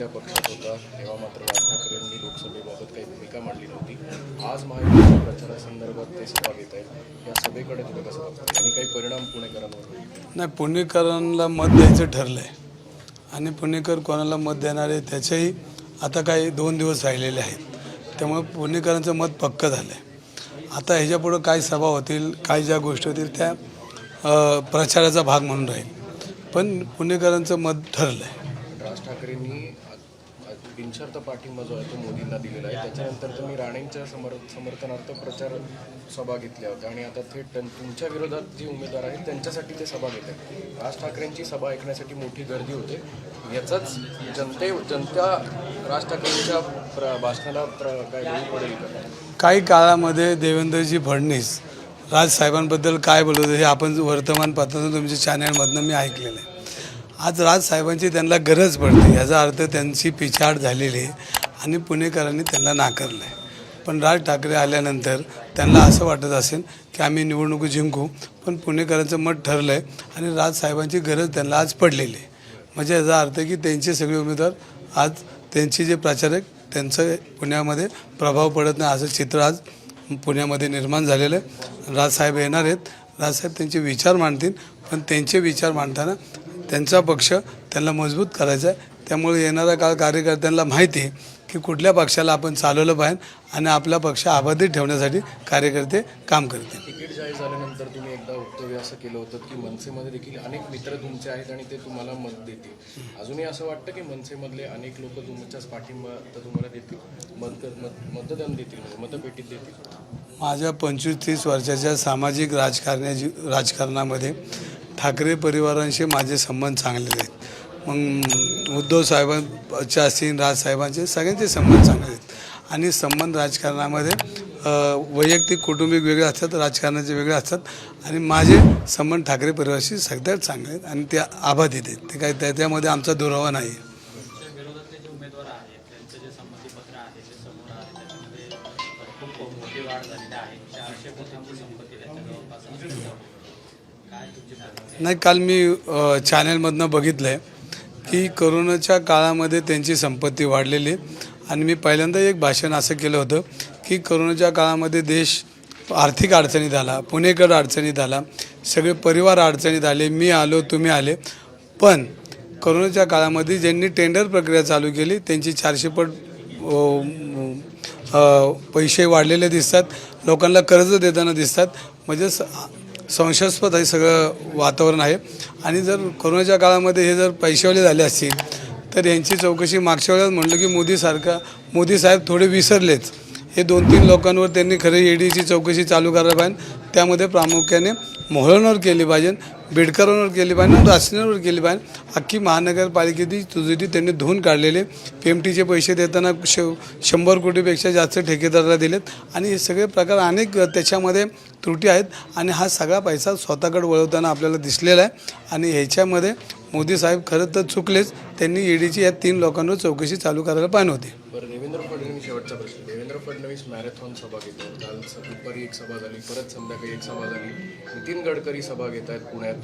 त्या पक्षात होता तेव्हा मात्र राज ठाकरेंनी लोकसभेबाबत काही भूमिका मांडली नव्हती. आज महायुतीच्या प्रचारासंदर्भात ते सभा घेत आहेत. या सभेकडे तुम्ही कसं बघता? आणि काही परिणाम पुणेकरांवर नाही पुणेकरांना मत द्यायचं ठरलंय. आणि पुणेकर कोणाला मत देणारे त्याचेही आता काही दोन दिवस राहिलेले आहेत. त्यामुळे पुणेकरांचं मत पक्कं झालं आहे आता ह्याच्यापुढं काय सभा होतील काय ज्या गोष्टी होतील त्या प्रचाराचा भाग म्हणून राहील. पण पुणेकरांचं मत ठरलं आहे राज ठाकरेंनी बिनशर्त पाठिंबा जो आहे तो मोदींना दिलेला आहे. त्याच्यानंतर तुम्ही राणेंच्या समर समर्थनार्थ प्रचार सभा घेतल्या होत्या आणि आता थेट तुमच्या विरोधात जे उमेदवार आहेत त्यांच्यासाठी ते सभा घेत आहेत. राज ठाकरेंची सभा ऐकण्यासाठी मोठी गर्दी होते. याचाच जनते जनता राज ठाकरेंच्या प्र भाषणाला प्र काय पडेल काही काळामध्ये देवेंद्रजी फडणवीस राजसाहेबांबद्दल काय बोलत हे आपण वर्तमानपत्रातून तुमच्या चॅनलमधनं मी ऐकलेलं आहे. आज राजसाहेबांची त्यांना गरज पडते. याचा अर्थ त्यांची पिछाड झालेली आहे आणि पुणेकरांनी त्यांना नाकारलं आहे पण राज ठाकरे आल्यानंतर त्यांना असं वाटत असेल की आम्ही निवडणूक जिंकू पण पुणेकरांचं मत ठरलं आहे आणि राजसाहेबांची गरज त्यांना आज पडलेली आहे. म्हणजे याचा अर्थ की त्यांचे सगळे उमेदवार आज त्यांचे जे प्रचारक त्यांचं पुण्यामध्ये प्रभाव पडत नाही. असं चित्र आज पुण्यामध्ये निर्माण झालेलं आहे. राजसाहेब येणार आहेत. राजसाहेब त्यांचे विचार मांडतील पण त्यांचे विचार मांडताना त्यांचा पक्ष त्यांना मजबूत करायचा आहे. त्यामुळे येणारा काळ कार्यकर्त्यांना माहिती आहे की कुठल्या पक्षाला आपण चालवलं पाहिजे आणि आपला पक्ष अबाधित ठेवण्यासाठी कार्यकर्ते काम करतील. तिकीट जाहीर झाल्यानंतर तुम्ही एकदा वक्तव्य असं केलं होतं की मनसेमध्ये देखील अनेक मित्र तुमचे आहेत आणि ते तुम्हाला मत देतील. अजूनही असं वाटतं की मनसेमधले अनेक लोक तुमच्याच पाठिंबा तर तुम्हाला देतील? मत मत मतदान देतील म्हणजे मतपेटीत देतील? माझ्या पंचवीस तीस वर्षाच्या सामाजिक राजकारण्याची राजकारणामध्ये ठाकरे परिवारांशी माझे संबंध चांगले आहेत. मग उद्धव साहेबांच्या असतील राजसाहेबांचे सगळ्यांचे संबंध चांगले आहेत. आणि संबंध राजकारणामध्ये वैयक्तिक कौटुंबिक वेगळे असतात राजकारणाचे वेगळे असतात. आणि माझे संबंध ठाकरे परिवाराशी सगळ्यात चांगले आहेत आणि ते आबाधित आहेत. ते काय त्याच्यामध्ये आमचा दुरावा नाही. आहे खूप मोठी वाढ झालेली आहे. चारशे कोटींची संपत्ती जवळपास नाही काल मी चॅनलमधनं बघितलं आहे की करोनाच्या काळामध्ये त्यांची संपत्ती वाढलेली. आहे आणि मी पहिल्यांदा एक भाषण असं केलं होतं की करोनाच्या काळामध्ये देश आर्थिक अडचणीत आला पुणेकर अडचणीत आला सगळे परिवार अडचणीत आले मी आलो तुम्ही आले. पण करोनाच्या काळामध्ये ज्यांनी टेंडर प्रक्रिया चालू केली त्यांची चारशे पट पैसे वाढलेले दिसतात लोकांना कर्ज देताना दिसतात. म्हणजे संशयास्पद हे सगळं वातावरण आहे. आणि जर कोरोनाच्या काळामध्ये हे जर पैसेवाले झाले असतील तर यांची चौकशी मागच्या वेळेस म्हटलं की मोदीसारखा मोदी साहेब थोडे विसरलेच हे दोन तीन लोकांवर त्यांनी खरं ईडीची चौकशी चालू करायला पाहिजे. त्यामध्ये प्रामुख्याने मोहळणवर केली पाहिजे. बेडकरांवर गेली पाहिजे आणि रासनेवर केली पाहिजे. अख्खी महानगरपालिकेची तुझी त्यांनी धुवून काढलेले. पी एम टीचे पैसे देताना श शंभर कोटीपेक्षा जास्त ठेकेदाराला दिलेत. आणि हे सगळे प्रकार अनेक त्याच्यामध्ये त्रुटी आहेत. आणि हा सगळा पैसा स्वतःकडे वळवताना आपल्याला दिसलेला आहे. आणि ह्याच्यामध्ये मोदी साहेब खरं तर चुकलेच. त्यांनी ईडीची या तीन लोकांवर चौकशी चालू करायला पाहिजे होती. फडणवीस मॅरेथॉन सभा घेत आहेत काल दुपारी एक सभा झाली परत संध्याकाळी एक सभा झाली. नितीन गडकरी सभा घेत आहेत पुण्यात.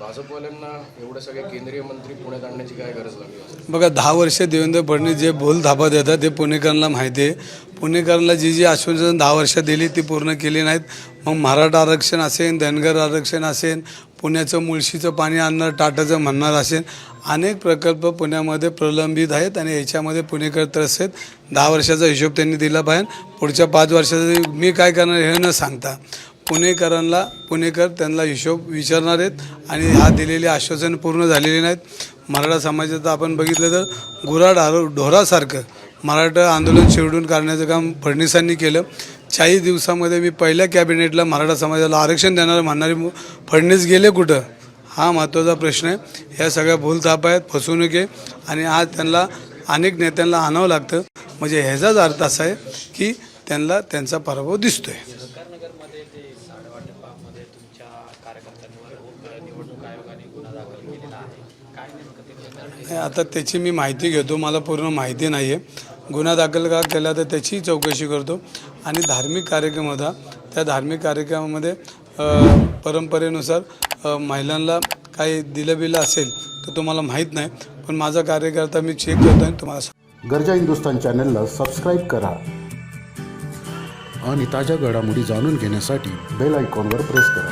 भाजपवाल्यांना एवढे सगळे केंद्रीय मंत्री पुण्यात आणण्याची काय गरज लागली बघा दहा वर्ष देवेंद्र फडणवीस जे बोल धाबा देतात ते पुणेकरांना माहिती आहे. पुणेकरांना जी जी आश्वासन दहा वर्षात दिली ती पूर्ण केली नाहीत. मग मराठा आरक्षण असेल धनगर आरक्षण असेल पुण्याचं मुळशीचं पाणी आणणार टाटाचं म्हणणार असेल अनेक प्रकल्प पुण्यामध्ये प्रलंबित आहेत आणि याच्यामध्ये पुणेकर त्रस्त आहेत. दहा वर्षाचा हिशोब त्यांनी दिला पाहिजे पुढच्या पाच वर्षाचा मी काय करणार हे न सांगता पुणेकरांना पुणेकर त्यांना हिशोब विचारणार आहेत आणि हा दिलेले आश्वासन पूर्ण झालेले नाहीत. मराठा समाजाचं आपण बघितलं तर गुरा ढारो ढोरासारखं मराठा आंदोलन चिरडून काढण्याचं काम फडणवीसांनी केलं. चाळीस दिवसामध्ये मी पहिल्या कॅबिनेटला मराठा समाजाला आरक्षण देणारं म्हणणारे फडणवीस गेले कुठं? हा महत्त्वाचा प्रश्न आहे. ह्या सगळ्या भूलथाप आहेत फसवणूक आहे आणि आज त्यांना अनेक नेत्यांना आणावं लागतं. म्हणजे ह्याचाच अर्थ असा आहे की त्यांना त्यांचा पराभव दिसतोय. आता त्याची मी माहिती घेतो. मला पूर्ण माहिती नाही आहे गुन्हा दाखल का केला तर त्याची चौकशी करतो. आणि धार्मिक कार्यक्रम होता. त्या धार्मिक कार्यक्रमामध्ये परंपरेनुसार महिलांना काही दिलं बिलं असेल तर तुम्हाला माहीत नाही पण माझा कार्यकर्ता मी चेक करतो आणि तुम्हाला. गरजा हिंदुस्तान चॅनलला सबस्क्राईब करा आणि ताज्या घडामोडी जाणून घेण्यासाठी बेल आयकॉनवर प्रेस करा